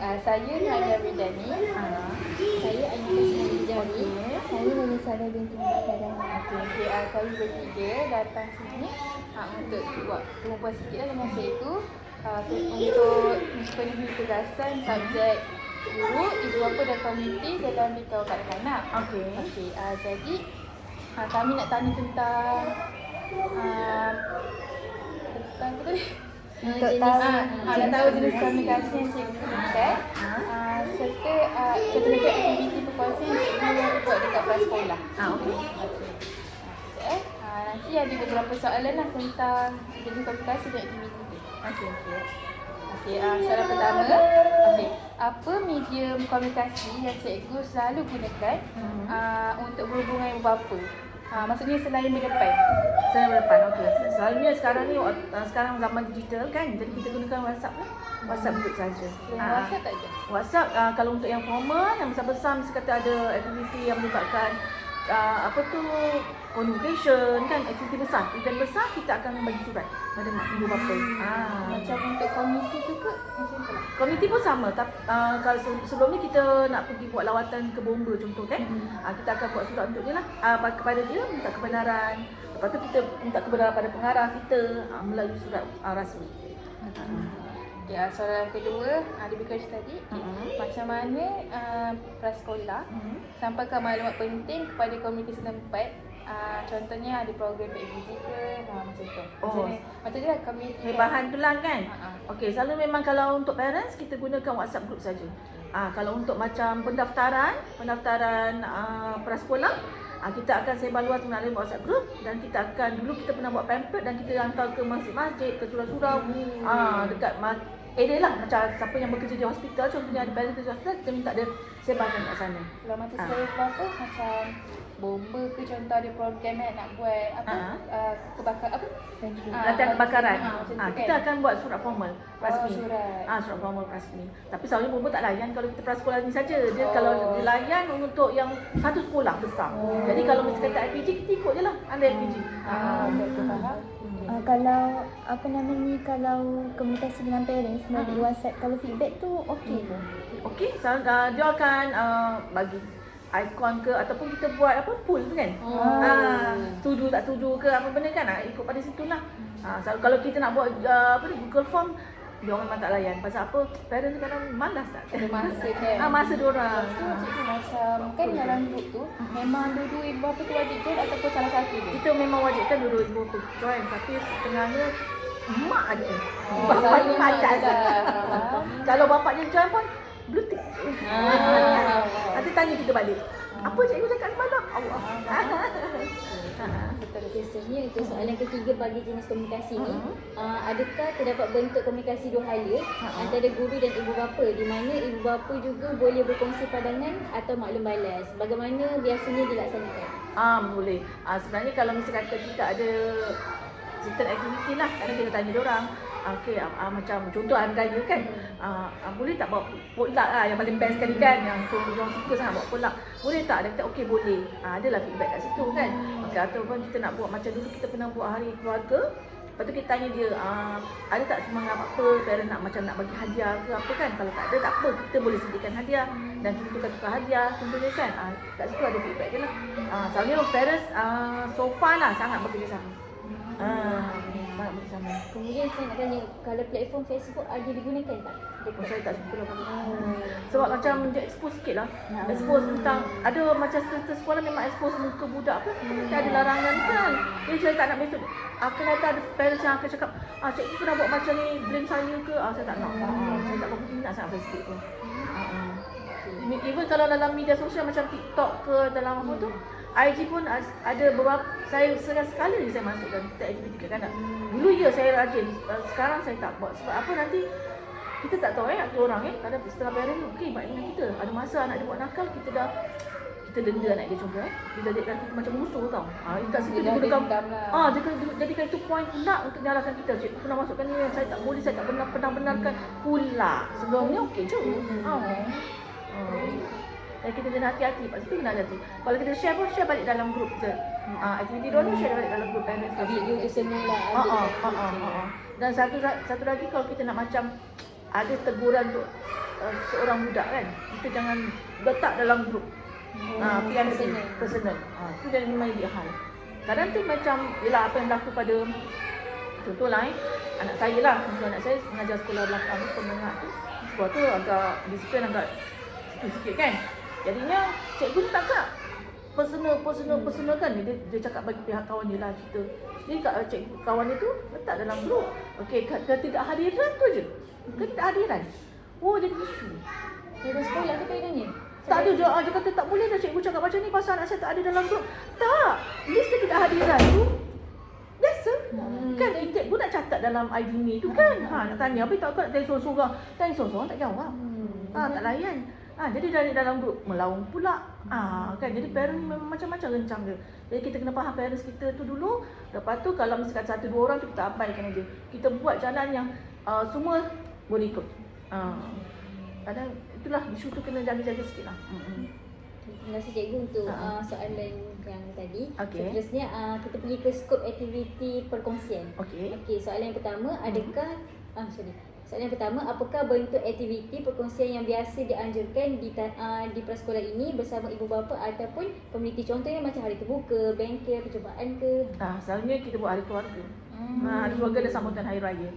uh, saya Nadia Bidani. Ah. Saya Aina Kasmani Jami. Saya Nani Sarah binti Muhammad Kadang. Okey, okay, uh, kami bertiga datang sini uh, untuk buat perempuan sikit lah dengan saya tu. Uh, untuk penuhi tugasan subjek guru, ibu bapa dan komuniti dalam bidang kanak-kanak. Okey. Okey, uh, jadi uh, kami nak tanya tentang uh, tentang apa tadi? Untuk jenis- tahu Ah, ah, nak tahu jenis komunikasi yang cikgu gunakan ah, serta ah, contoh-contoh aktiviti perkongsian yang cikgu buat dekat prasekolah. Ah, okey. Okey. Ah, sekejap eh. Ah, nanti ada beberapa soalan lah tentang jenis komunikasi dan aktiviti tu. Okey, okey. Okey, ah, soalan pertama. Okey, apa medium komunikasi yang cikgu selalu gunakan ah, untuk berhubungan ibu bapa? Ah, maksudnya selain di depan. Saya berdepan. Okey. Selalunya sekarang ni uh, sekarang zaman digital kan. Jadi kita gunakan WhatsApp lah. WhatsApp group saja. Selain Ah, WhatsApp tak ada? WhatsApp uh, kalau untuk yang formal yang besar-besar mesti kata ada aktiviti yang melibatkan uh, apa tu convocation kan aktiviti besar event besar kita akan bagi surat pada mak ibu bapa ah Macam untuk komuniti tu ke? Macam tu. Komuniti pun sama tapi uh, kalau se- sebelum ni kita nak pergi buat lawatan ke bomba contoh kan uh, kita akan buat surat untuk dia lah uh, kepada dia minta kebenaran lepas tu kita minta kebenaran pada pengarah kita uh, melalui surat uh, rasmi Ya, soalan kedua uh, lebih kurang macam tadi. Okay. Mhm. Macam mana uh, prasekolah sampaikan maklumat penting kepada komuniti setempat? Uh, contohnya ada program PABG ke? Uh, macam tu. Macam Oh. ni. Macam tu lah. Hebahan tulang kan? Ha, ha. Okey, selalu memang kalau untuk parents kita gunakan WhatsApp group saja. Ah kalau untuk macam pendaftaran, pendaftaran ah prasekolah, ah kita akan sebar luas melalui WhatsApp group dan kita akan dulu kita pernah buat pamphlet dan kita hantar ke masjid-masjid, ke surau-surau, ah dekat ma- area lah macam siapa yang bekerja di hospital, contohnya ada parents di hospital, kita minta dia sebarkan kat sana. Kalau macam Ah. saya apa macam bomba ke contoh ada program kan nak buat apa Ah. uh, kebakar apa? Ah, Latihan kebakaran. ah, macam tu Ah kan? kita akan buat surat formal rasmi. Oh, surat. Ah surat formal rasmi. Tapi selalunya bomba tak layan kalau kita prasekolah ni saja. Dia Oh. kalau dia layan untuk yang satu sekolah besar. Jadi kalau mesti kata LPG kita ikut je lah anda LPG. Ah, betul betul faham. Uh, kalau apa nama ni kalau komunikasi dengan parents melalui WhatsApp kalau feedback tu okey ke? Okey, so, uh, dia akan uh, bagi ikon ke ataupun kita buat apa poll tu kan. Oh. Ah, setuju tak setuju ke apa benda kan ah, ikut pada situ lah. Ah, kalau kita nak buat uh, apa ni Google Form dia orang memang tak layan. Pasal apa? Parents ni kadang malas tak? Ada masa kan. Ah, masa dia orang. Lepas tu cikgu macam kan dalam grup tu memang dua-dua ibu bapa tu wajib join ataupun salah satu je. Kita memang wajibkan dua-dua ibu bapa join tapi setengahnya mak ada. Oh, bapak ni malas. je lah. Kalau bapaknya join pun blue tick. Tanya kita balik. Apa cikgu cakap semalam? Allah. Biasanya untuk soalan ketiga bagi jenis komunikasi ni, uh, adakah terdapat bentuk komunikasi dua hala antara guru dan ibu bapa di mana ibu bapa juga boleh berkongsi pandangan atau maklum balas? Bagaimana biasanya dilaksanakan? Ah boleh. Ah sebenarnya kalau mesti kata kita ada certain activity lah kadang kita tanya dia orang. Okey, ah, ah, macam contoh hari raya kan. Ah, ah, boleh tak bawa potluck lah yang paling best sekali kan yang so orang suka sangat bawa potluck. Boleh tak? Dia kata okey boleh. Ah adalah feedback kat situ kan. Okey ataupun kita nak buat macam dulu kita pernah buat hari keluarga. Lepas tu kita tanya dia, ah, ada tak semangat apa parent nak macam nak bagi hadiah ke apa kan? Kalau tak ada tak apa, kita boleh sediakan hadiah dan kita tukar-tukar hadiah contohnya kan. Ah, kat situ ada feedback dia lah. Ah, selalunya parents ah, so far lah sangat bekerjasama. Ah, sangat bekerjasama. Kemudian saya nak tanya, kalau platform Facebook ada digunakan tak? Oh, saya tak suka lah Sebab macam dia expose sikit lah. Expose tentang Ada macam serta sekolah memang expose muka budak apa Macam ada larangan kan. Jadi saya tak nak besok Akan datang ada parents yang akan cakap Ah cikgu pernah buat macam ni Blame saya ke? Ah saya tak nak. Ah, Saya tak berapa minat sangat Facebook tu. Ah, ah. Even kalau dalam media sosial macam TikTok ke dalam apa tu IG pun ada beberapa saya sekali sekali je saya masukkan kita aktiviti kat kanak. Dulu ya saya rajin, uh, sekarang saya tak buat. Sebab apa nanti kita tak tahu eh ada orang eh kadang setengah parent okey baik dengan kita. Ada masa anak dia buat nakal kita dah kita denda anak dia contoh eh. Dia jadikan kita macam musuh tau. Ha kat situ Dia gunakan lah. ah dia kena jadikan itu point pula untuk nyalahkan kita. Cikgu pernah masukkan ni saya tak boleh saya tak pernah pernah benarkan. Pula sebelumnya okey je. Ha Ah. Dan kita kena hati-hati Lepas itu kena hati-hati Kalau kita share pun share balik dalam grup je Ah, Aktiviti dia ni share balik dalam grup parents Video tu semua lah. Ah, ah, ah, ah, grup ah, ah. Dan satu satu lagi kalau kita nak macam ada teguran untuk uh, seorang budak kan. Kita jangan letak dalam grup. Oh, Ah, PNC personal. personal. Ah, tu jadi memang dia hal. Kadang tu macam ialah apa yang berlaku pada contohlah eh, anak saya lah, untuk anak saya mengajar sekolah belakang sekolah menengah tu. Sekolah tu agak disiplin agak tu sikit kan. Jadinya cikgu ni tak personal personal personal kan dia dia cakap bagi pihak kawan dia lah cerita. Jadi kat cikgu kawan dia tu letak dalam grup. Okey, ketidakhadiran tu je. Ketidakhadiran. Oh jadi isu. Dalam sekolah ke kaedahnya? Tak ada dia, ah, dia kata tak boleh dah cikgu cakap macam ni pasal anak saya tak ada dalam grup. Tak. List ketidakhadiran tu biasa. Hmm. Kan pun nak catat dalam ID ni tu kan. Ha nak tanya apa tak kau nak tanya sorang-sorang. Tanya sorang tak jawab. Hmm. Ha tak layan. Ha jadi dari dalam grup melaung pula. Ha kan jadi parent ni memang macam-macam rencang dia. Jadi kita kena faham parents kita tu dulu. Lepas tu kalau misalkan satu dua orang tu kita abaikan aja. Kita buat jalan yang uh, semua boleh ikut. Ha. Kadang itulah isu tu kena jaga-jaga sikit lah. Hmm. Terima kasih cikgu untuk uh, soalan yang tadi. Okey. Seterusnya uh, kita pergi ke skop aktiviti perkongsian. Okey. Okey, soalan yang pertama, Hmm. adakah ah sorry. Soalan yang pertama, apakah bentuk aktiviti perkongsian yang biasa dianjurkan di uh, di prasekolah ini bersama ibu bapa ataupun komuniti contohnya macam hari terbuka, bengkel, percubaan ke? Ha, selalunya kita buat hari keluarga. Hmm. Ha, hari keluarga dan sambutan hari raya.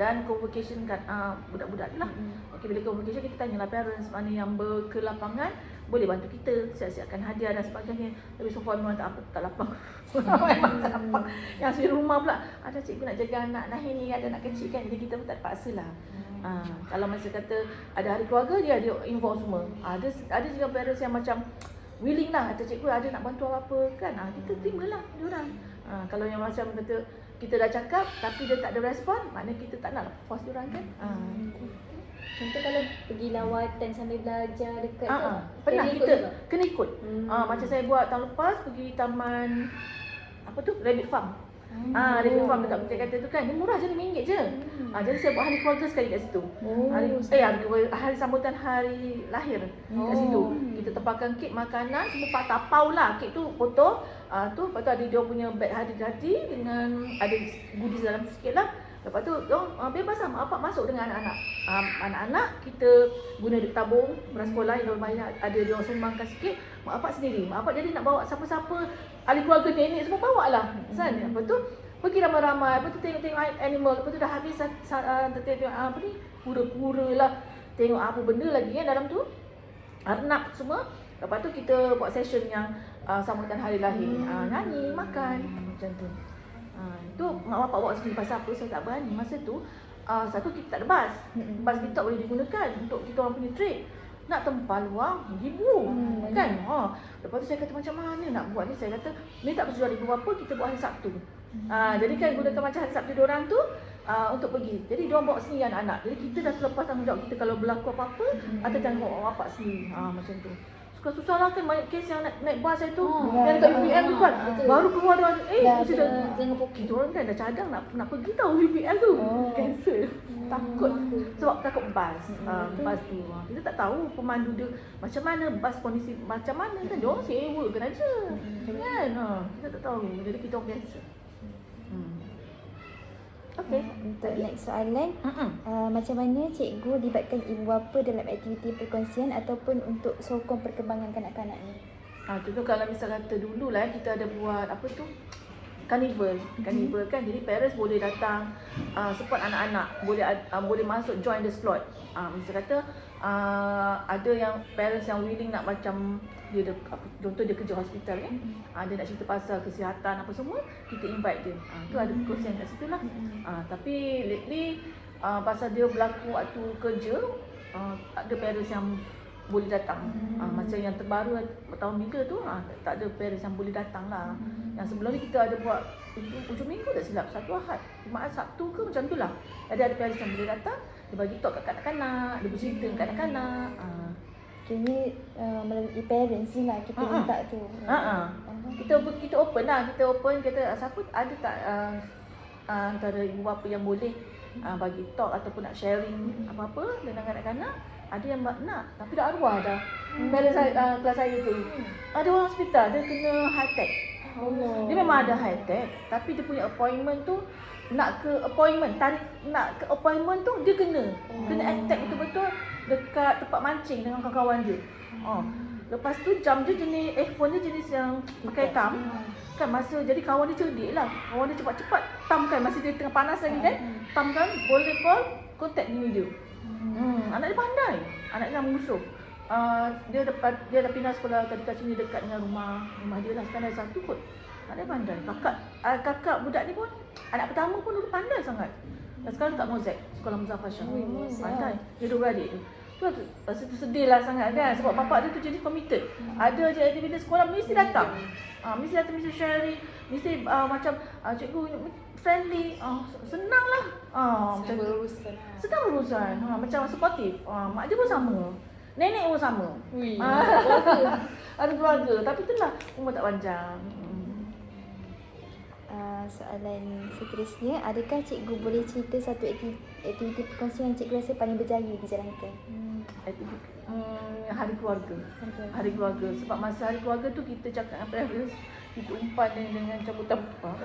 Dan convocation kan uh, budak-budak tu lah. Hmm. Okey, bila convocation kita tanyalah parents mana yang berkelapangan boleh bantu kita siap-siapkan hadiah dan sebagainya. Tapi so far memang tak apa, tak lapang. memang tak lapang. Yang suri rumah pula, ada cikgu nak jaga anak nah ini ada anak kecil kan. Jadi kita pun tak paksa lah. Ha, kalau masa kata ada hari keluarga dia dia involve semua. Ada ada juga parents yang macam willing lah kata cikgu ada nak bantu apa kan. Ha, kita terimalah dia orang. Ha, kalau yang macam kata kita dah cakap tapi dia tak ada respon, maknanya kita tak nak force dia orang kan. Ha. Contoh kalau pergi lawatan sambil belajar dekat Ah, tu, ah. Pernah kena ikut kita juga? kena ikut. Hmm. Ah, macam saya buat tahun lepas pergi taman apa tu? Rabbit Farm. Hmm. Ah, Rabbit Farm dekat Bukit Kata tu kan. Dia murah je RM5 je. Hmm. Ah, jadi saya buat hari keluarga sekali kat situ. Oh, hari eh hari, hari sambutan hari lahir Oh. kat situ. Kita tempatkan kek makanan semua pak tapau lah. Kek tu potong. Ah tu lepas tu ada dia punya beg hadi-hadi dengan ada goodies dalam sikit lah. Lepas tu dong uh, bebas lah bapak masuk dengan anak-anak. Um, anak-anak kita guna duit tabung prasekolah yang diorang bayar ada dia orang sumbangkan sikit. Mak bapak sendiri. Mak bapak jadi nak bawa siapa-siapa ahli keluarga nenek semua bawa lah. Kan? Lepas tu pergi ramai-ramai. Lepas tu tengok-tengok animal. Lepas tu dah habis sa- sa- uh, tengok apa ni kura-kura lah. Tengok apa benda lagi kan dalam tu. Arnab semua. Lepas tu kita buat session yang uh, sambutkan hari lahir. Uh, nyanyi, makan. Macam tu. Uh, tu mak bapak bawa sendiri pasal apa saya tak berani. Masa tu uh, satu kita tak ada bas. Bas kita tak boleh digunakan untuk kita orang punya trip. Nak tempal wang ribu Hmm, kan ha. lepas tu saya kata macam mana nak buat ni saya kata ni tak bersesuai hari apa kita buat hari Sabtu ha, jadi kan gunakan macam hari Sabtu diorang tu uh, untuk pergi jadi diorang bawa sendiri anak-anak jadi kita dah terlepas tanggungjawab kita kalau berlaku apa-apa atau jangan bawa bapak sendiri ha, macam tu suka susah lah kan banyak kes yang naik, naik bas saya tu. Oh, yang dekat UPM tu kan betul. baru keluar dia eh Dah mesti dah jangan pokok. kita orang kan dah cadang nak nak pergi tau UPM tu. Oh. cancel. Takut. Sebab takut bas Hmm, uh, betul. bas tu. Kita tak tahu pemandu dia macam mana bas kondisi macam mana kan. Dia orang sewa kan aja kan? Ha, kita tak tahu. Jadi kita orang cancel. hmm. Okay. Untuk next soalan, Mm-mm. uh, macam mana cikgu libatkan ibu bapa dalam aktiviti perkongsian ataupun untuk sokong perkembangan kanak-kanak ni? Ha, contoh kalau misal kata dulu lah kita ada buat apa tu? Carnival. Carnival kan? Jadi parents boleh datang uh, support anak-anak. Boleh uh, boleh masuk join the slot. Uh, misal kata uh, ada yang parents yang willing nak macam dia ada, apa, contoh dia kerja hospital kan uh, dia nak cerita pasal kesihatan apa semua kita invite dia uh, tu ada perkongsian kat situ lah uh, tapi lately uh, pasal dia berlaku waktu kerja uh, tak ada parents yang boleh datang. Hmm. Uh, macam yang terbaru tahun minggu tu uh, tak ada parents yang boleh datang lah. Hmm. Yang sebelum ni kita ada buat ujung, ujung minggu tak silap satu Ahad. Jumaat Sabtu ke macam tu lah. Jadi ada parents yang boleh datang, dia bagi talk kat kanak-kanak, dia bercerita kat kanak-kanak. Uh. Kini uh, melalui parents ni lah kita Ha, ha. minta tu. Ha ah. Kita kita open lah, kita open kata "Ah, siapa ada tak uh, uh, antara ibu bapa yang boleh uh, bagi talk ataupun nak sharing apa-apa dengan kanak-kanak. Ada yang nak, tapi dah arwah dah. Parents saya, uh, kelas saya tu. Ada orang hospital, dia kena heart attack. Oh. Dia memang ada high tech tapi dia punya appointment tu nak ke appointment tarik nak ke appointment tu dia kena kena attack betul-betul dekat tempat mancing dengan kawan-kawan dia. Oh. Lepas tu jam dia jenis eh phone dia jenis yang pakai tam. Kan masa jadi kawan dia cerdik lah. Kawan dia cepat-cepat tam kan masa dia tengah panas lagi kan. Tam kan boleh call contact bini dia. Hmm, anak dia pandai. Anak dia musuh. Uh, dia dapat dia dah pindah sekolah tadi kat sini dekat dengan rumah rumah dia lah sekarang ada satu kot. Anak dia pandai. Kakak uh, kakak budak ni pun anak pertama pun dulu pandai sangat. Dan sekarang kat Mozek, sekolah Muzaffar Shah. Pandai. Dia dua beradik tu. Tu rasa tu sedih lah sangat kan sebab bapak dia tu jadi committed. Ada je aktiviti sekolah mesti datang. Ah mesti datang mesti sharing, mesti uh, macam uh, cikgu friendly, uh, senang lah. Ah macam tu. berurusan lah. Sedang berurusan. Ha, macam supportive. Ha, mak dia pun sama. Nenek pun sama. Ui. Ha, ada keluarga. Tapi itulah umur tak panjang. Hmm. Uh, soalan seterusnya, adakah cikgu boleh cerita satu akti- aktiviti perkongsian yang cikgu rasa paling berjaya dijalankan? Hmm, aktiviti hmm, hari keluarga. Hari keluarga. Sebab masa hari keluarga tu kita cakap dengan parents, kita umpan dengan, dengan cabutan buah.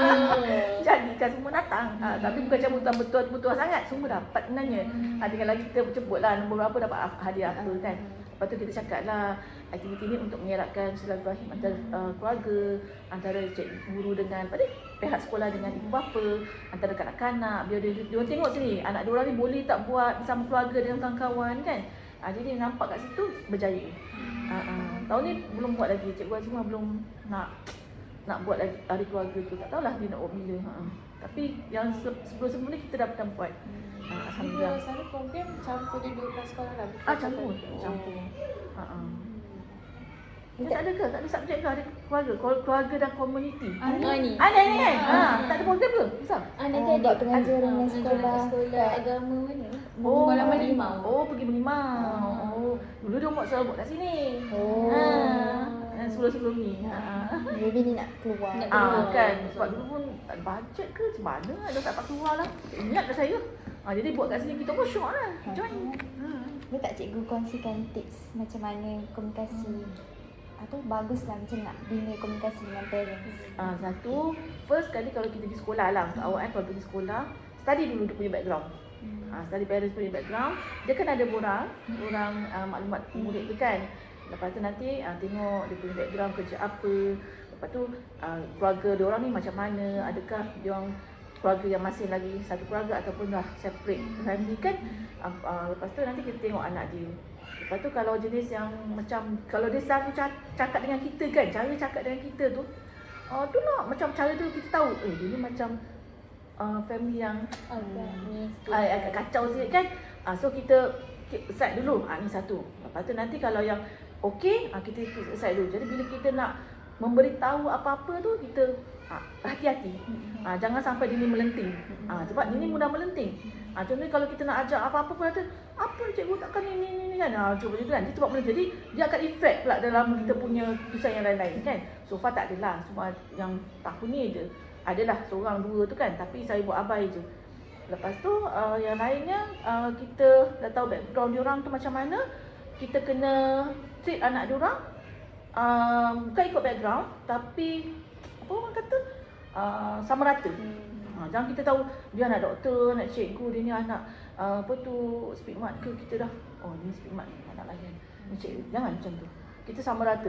Jadi kan semua datang. Ha, tapi bukan cabutan betul-betul sangat. Semua dapat sebenarnya. Ha, tinggal lagi kita jemput lah nombor berapa dapat ap- hadiah apa kan. Lepas tu kita cakap lah aktiviti ni untuk mengeratkan silaturahim antara uh, keluarga, antara cikgu guru dengan pada pihak sekolah dengan ibu bapa, antara kanak-kanak. Biar dia, dia, orang tengok sini anak dia orang ni boleh tak buat bersama keluarga dengan kawan-kawan kan. Ha, jadi nampak kat situ berjaya. Ha, ha. Tahun ni belum buat lagi. Cikgu Azimah belum nak nak buat lagi hari keluarga tu. Tak tahulah dia nak buat bila. Ha. Tapi yang se- sebelum-sebelum ni kita dah pernah buat. Dia Alhamdulillah. selalu program campur dua-dua sekolah lah. Ah, campur. Campur. Ha, ha. Dia Dia tak ada ke? Tak ada subjek ke? Ada keluarga? Kelu- Keluarga dan community? Ah ni. Ada ni kan? Ha, tak ada program ke? Ah nanti Oh, ada buat pengajaran dengan Ah, sekolah. sekolah agama mana? Oh, pergi- Merimau. Oh, pergi merimau. Oh, dulu dia buat selalu buat kat sini. Oh. Ha, sebelum-sebelum ni. Ha. Maybe ni nak keluar. Nak Ah keluar. kan sebab dulu pun tak ada bajet ke macam mana ada tak dapat keluar lah. Ingat dah saya. Ah jadi buat kat sini kita pun syok lah. Join. Hmm. Boleh tak cikgu kongsikan tips macam mana komunikasi apa bagus lah macam nak bina komunikasi dengan parents. Ah satu first kali kalau kita pergi sekolah lah untuk awak kan kalau pergi sekolah study dulu dia punya background. Ah study parents punya background. Dia kan ada borang, borang ah, maklumat murid tu kan. Lepas tu nanti ah, tengok dia punya background kerja apa. Lepas tu ah, keluarga dia orang ni macam mana? Adakah dia orang keluarga yang masih lagi satu keluarga ataupun dah separate family kan? Ah, ah, lepas tu nanti kita tengok anak dia. Lepas tu kalau jenis yang macam kalau dia selalu ca- cakap dengan kita kan, cara cakap dengan kita tu uh, tu nak macam cara tu kita tahu eh dia ni macam uh, family yang Agak ni. uh, agak kacau sikit kan. Uh, so kita aside dulu. Ah uh, ni satu. Lepas tu nanti kalau yang okey, uh, kita aside dulu. Jadi bila kita nak memberitahu apa-apa tu kita uh, hati-hati. Uh, jangan sampai dia ni melenting. Uh, sebab dia ni mudah melenting. Ah, contohnya kalau kita nak ajar apa-apa pun kata, apa cikgu takkan ni ni ni, ni kan. Ah, cuba macam tu kan. Dia sebab benda jadi dia akan efek pula dalam kita punya keputusan yang lain-lain kan. So far tak adalah. Cuma yang tahun ni je. Adalah seorang dua tu kan. Tapi saya buat abai je. Lepas tu uh, yang lainnya uh, kita dah tahu background dia orang tu macam mana. Kita kena treat anak dia uh, bukan ikut background tapi apa orang kata uh, sama rata. Ha, jangan kita tahu dia anak doktor, anak cikgu, dia ni anak uh, apa tu speak mat ke kita dah oh ni speak mat anak layan. Ni cikgu. Jangan macam tu. Kita sama rata.